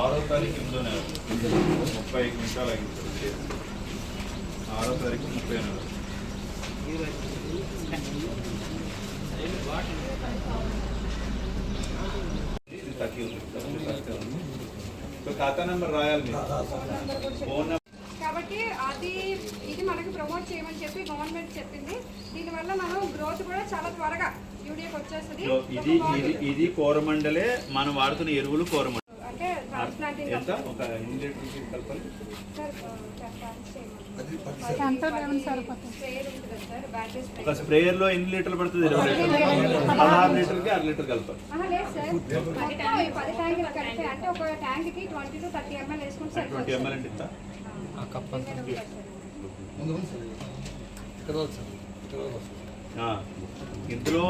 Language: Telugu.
ఆరో తారీఖు ఇంట్లోనే ముప్పై ఐదు నిమిషాలు అయింది. ఆరో తారీఖు ముప్పై ఎనిమిది. ఖాతా నెంబర్ రాయాలి ఫోన్ నెంబర్. కాబట్టి అది ఇది మనకి ప్రమోట్ చేయమని చెప్పి గవర్నమెంట్ చెప్పింది. దీనివల్ల మనం గ్రోత్ కూడా చాలా త్వరగా యూడియాకి వచ్చేస్తుంది. ఇది ఇది ఇది కోరమండలే మనం వాడుతున్న ఎరువులు కోరమండలి. ఎంత? ఒక ఎన్ని లీటర్లు కలపాలి. స్ప్రేయర్ ఉంటుంది సార్ బ్యాటరీ స్ప్రే ఒక స్ప్రేయర్లో ఎన్ని లీటర్లు పడుతుంది? ఇరవై లీటర్లు. పదహారు లీటర్కి అర లీటర్ కలపాలి. ట్వంటీ ఎంఎల్ ఇంత ఇందులో